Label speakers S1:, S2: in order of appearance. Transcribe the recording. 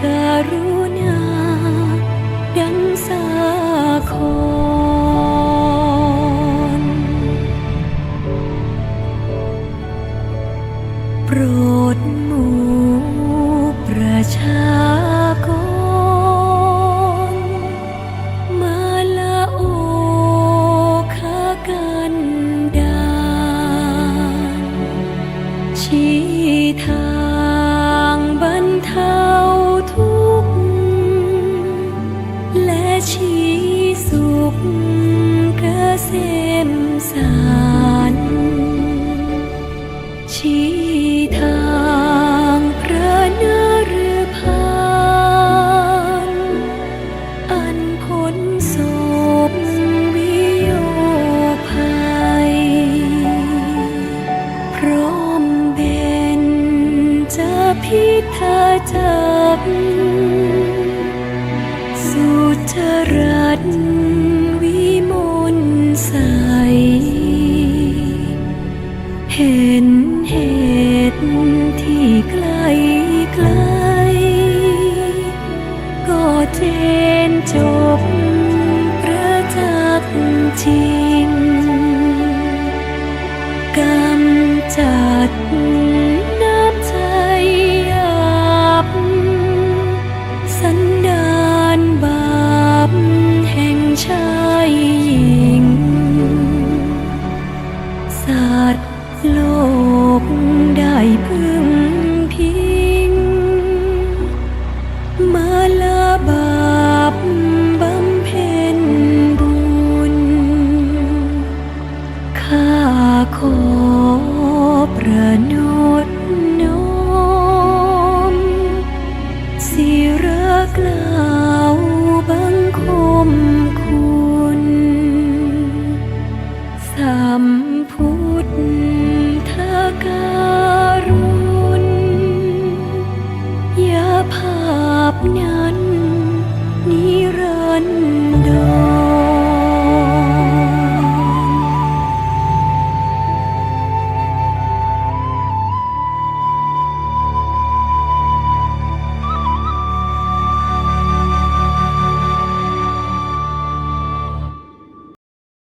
S1: karunia ที่เธอจับสุจรัตวิมลใส เห็นเหตุที่ไกลไกลก็เจ นั้นนิรันดร